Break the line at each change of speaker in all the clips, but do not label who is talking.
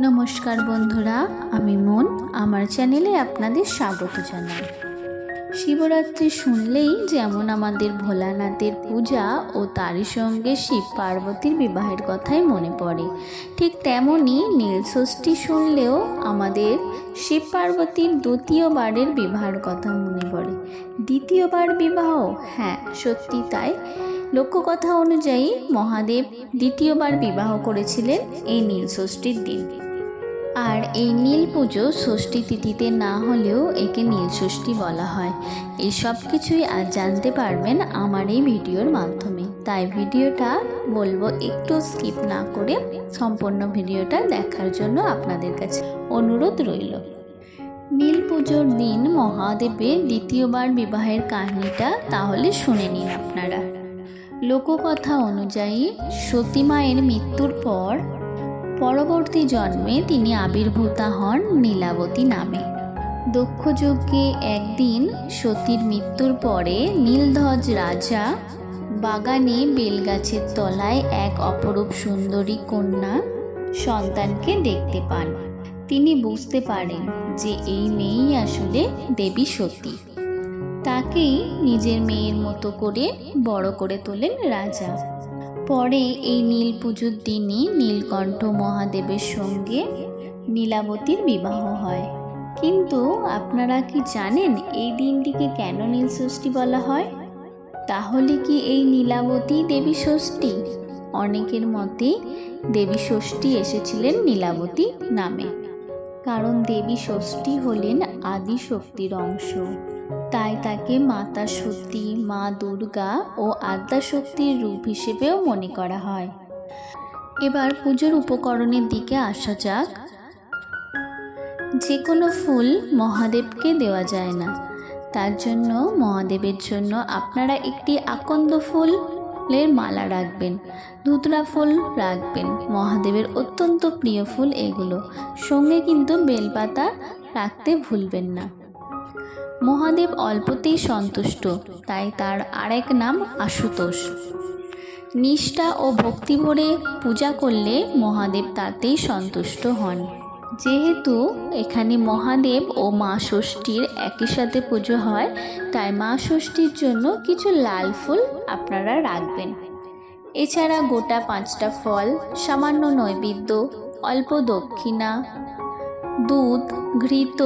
নমস্কার বন্ধুরা, আমি মন। আমার চ্যানেলে আপনাদের স্বাগত জানাই। শিবরাত্রি শুনলেই যেমন আমাদের ভোলানাথের পূজা ও তারই সঙ্গে শিব পার্বতীর বিবাহের কথাই মনে পড়ে, ঠিক তেমনই নীলষষ্ঠী শুনলেও আমাদের শিব পার্বতীর দ্বিতীয়বারের বিবাহের কথা মনে পড়ে। দ্বিতীয়বার বিবাহ? হ্যাঁ সত্যি তাই। লোককথা অনুযায়ী মহাদেব দ্বিতীয়বার বিবাহ করেছিলেন এই নীলষষ্ঠীর দিন। আর এই নীল পুজো ষষ্ঠী তিথিতে না হলেও একে নীল ষষ্ঠী বলা হয়। এই সব কিছুই আজ জানতে পারবেন আমার এই ভিডিওর মাধ্যমে। তাই ভিডিওটা বলব একটু স্কিপ না করে সম্পূর্ণ ভিডিওটা দেখার জন্য আপনাদের কাছে অনুরোধ রইল। নীল পুজোর দিন মহাদেবের দ্বিতীয়বার বিবাহের কাহিনীটা তাহলে শুনে নিন আপনারা। লোককথা অনুযায়ী সতী মায়ের মৃত্যুর পর পরবর্তী জন্মে তিনি আবির্ভূতা হন নীলাবতী নামে। দক্ষযজ্ঞে একদিন সতীর মৃত্যুর পরে নীলধ্বজ রাজা বাগানে বেলগাছের তলায় এক অপরূপ সুন্দরী কন্যা সন্তানকে দেখতে পান। তিনি বুঝতে পারেন যে এই মেয়েই আসলে দেবী সতী। তাকেই নিজের মেয়ের মতো করে বড় করে তোলেন রাজা। পরে এই নীল পুজোর দিনই নীলকণ্ঠ মহাদেবের সঙ্গে নীলাবতীর বিবাহ হয়। কিন্তু আপনারা কি জানেন এই দিনটিকে কেন নীল ষষ্ঠী বলা হয়? তাহলে কি এই নীলাবতী দেবী ষষ্ঠী? অনেকের মতে দেবী ষষ্ঠী এসেছিলেন নীলাবতী নামে। কারণ দেবী ষষ্ঠী হলেন আদি শক্তির অংশ। তাই তাকে মাতা সতী, মা দুর্গা ও আদ্যাশক্তির রূপ হিসেবেও মনে করা হয়। এবার পুজোর উপকরণের দিকে আসা যাক। যে কোনো ফুল মহাদেবকে দেওয়া যায় না। তার জন্য মহাদেবের জন্য আপনারা একটি আকন্দ ফুলের মালা রাখবেন, ধুতরা ফুল রাখবেন। মহাদেবের অত্যন্ত প্রিয় ফুল এগুলো। সঙ্গে কিন্তু বেলপাতা রাখতে ভুলবেন না। মহাদেব অল্পতেই সন্তুষ্ট, তাই তার আরেক নাম আশুতোষ। নিষ্ঠা ও ভক্তি ভরে পূজা করলে মহাদেব তাতেই সন্তুষ্ট হন। যেহেতু এখানে মহাদেব ও মা ষষ্ঠীর একই সাথে পুজো হয়, তাই মা ষষ্ঠীর জন্য কিছু লাল ফুল আপনারা রাখবেন। এছাড়া গোটা পাঁচটা ফল, সামান্য নৈবেদ্য, অল্প দক্ষিণা, দুধ, ঘৃত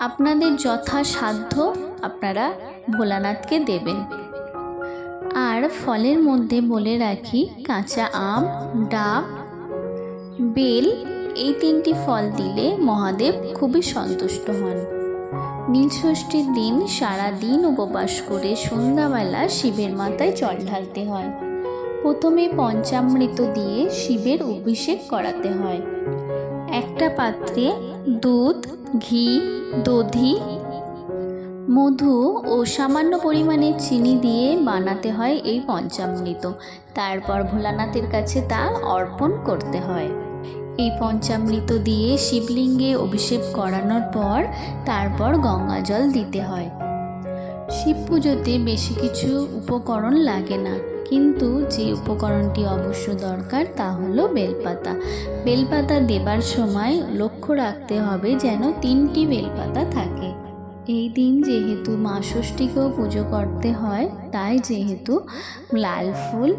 আপনাদের যথাসাধ্য আপনারা ভোলানাথকে দেবেন। আর ফলের মধ্যে বলে রাখি, কাঁচা আম, ডাব, বেল, এই তিনটি ফল দিলে মহাদেব খুবই সন্তুষ্ট হন। নীলষষ্ঠীর দিন সারা দিন উপবাস করে সন্ধ্যাবেলা শিবের মাথায় জল ঢালতে হয়। প্রথমে পঞ্চামৃত দিয়ে শিবের অভিষেক করাতে হয়। একটা পাত্রে দুধ, ঘি, দধি, মধু ও সামান্য পরিমাণে চিনি দিয়ে বানাতে হয় এই পঞ্চামৃত। তারপর ভোলানাথের কাছে তা অর্পণ করতে হয়। এই পঞ্চামৃত দিয়ে শিবলিঙ্গে অভিষেক করানোর পর তারপর গঙ্গা জল দিতে হয়। শিব পুজোতে বেশি কিছু উপকরণ লাগে না। কিন্তু যে উপকরণটি অবশ্য দরকার তা হলো বেলপাতা। বেলপাতা দেবার সময় লক্ষ্য রাখতে হবে যেন তিনটি বেলপাতা থাকে। এই দিন যেহেতু মা ষষ্ঠীকেও পুজো করতে হয়, তাই যেহেতু লাল ফুল,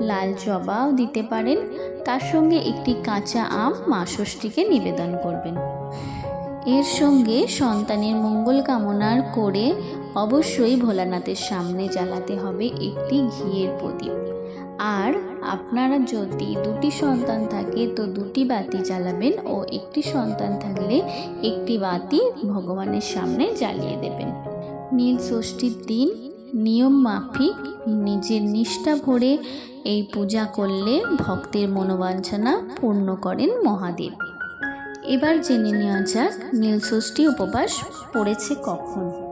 লাল জবাও দিতে পারেন, তার সঙ্গে একটি কাঁচা আম মা ষষ্ঠীকে নিবেদন করবেন। এর সঙ্গে সন্তানের মঙ্গল কামনার করে অবশ্যই ভোলানাথের সামনে জ্বালাতে হবে একটি ঘিয়ের প্রদীপ। আর আপনারা যদি দুটি সন্তান থাকে, তো দুটি বাতি জ্বালাবেন ও একটি সন্তান থাকলে একটি বাতি ভগবানের সামনে জ্বালিয়ে দেবেন। নীল ষষ্ঠীর দিন নিয়ম মাফিক, নিজের নিষ্ঠা ভরে এই পূজা করলে ভক্তের মনোবাঞ্ছনা পূর্ণ করেন মহাদেব। এবার জেনে নেওয়া যাক নীলষষ্ঠী উপবাস পড়েছে কখন।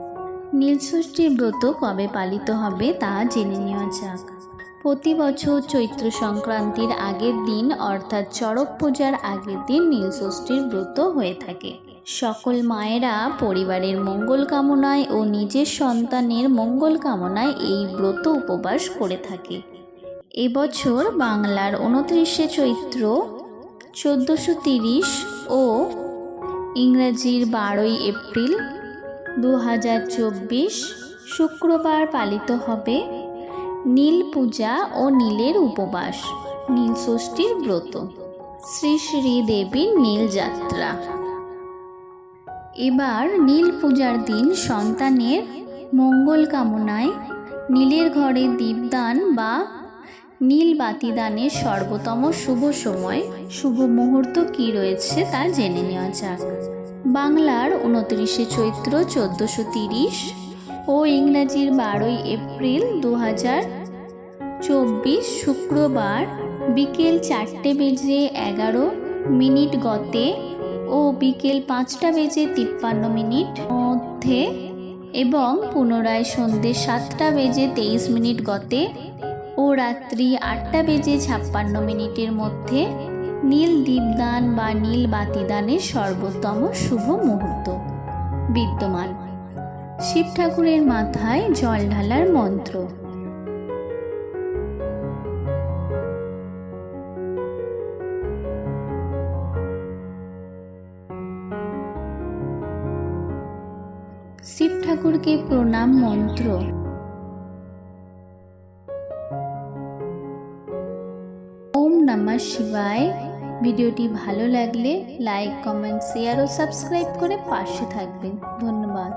নীলষষ্ঠীর ব্রত কবে পালিত হবে তা জেনে নেওয়া যাক। প্রতি বছর চৈত্র সংক্রান্তির আগের দিন অর্থাৎ চড়ক পূজার আগের দিন নীলষষ্ঠীর ব্রত হয়ে থাকে। সকল মায়েরা পরিবারের মঙ্গল কামনায় ও নিজের সন্তানের মঙ্গল কামনায় এই ব্রত উপবাস করে থাকে। এবছর বাংলার উনত্রিশে চৈত্র চোদ্দোশো তিরিশ ও ইংরেজির বারোই এপ্রিল দু হাজার চব্বিশ শুক্রবার পালিত হবে নীল পূজা ও নীলের উপবাস, নীল ষষ্ঠীর ব্রত। শ্রী শ্রী দেবীর নীলযাত্রা এবার নীল পূজার দিন সন্তানের মঙ্গল কামনায় নীলের ঘরে দীপদান বা নীল বাতিদানের সর্বতম শুভ সময়, শুভ মুহূর্ত কি রয়েছে তা জেনে নেওয়া যাক। বাংলার উনত্রিশে চৈত্র চোদ্দোশো তিরিশ ও ইংরাজির বারোই এপ্রিল দু হাজার চব্বিশ শুক্রবার বিকেল চারটে বেজে এগারো মিনিট গতে ও বিকেল পাঁচটা বেজে তিপ্পান্ন মিনিট মধ্যে এবং পুনরায় সন্ধ্যে সাতটা বেজে তেইশ মিনিট গতে ও রাত্রি আটটা বেজে ছাপ্পান্ন মিনিটের মধ্যে নীল দীপদান বা নীল বাতিদানের সর্বোত্তম শুভ মুহূর্ত। বিদ্যমান। শিব ঠাকুরের মাথায় জল ঢালার মন্ত্র। শিব ঠাকুরকে প্রণাম মন্ত্র। ওম নমঃ শিবায় ভিডিওটি ভালো লাগলে লাইক কমেন্ট শেয়ার ও সাবস্ক্রাইব করে পাশে থাকবেন। ধন্যবাদ।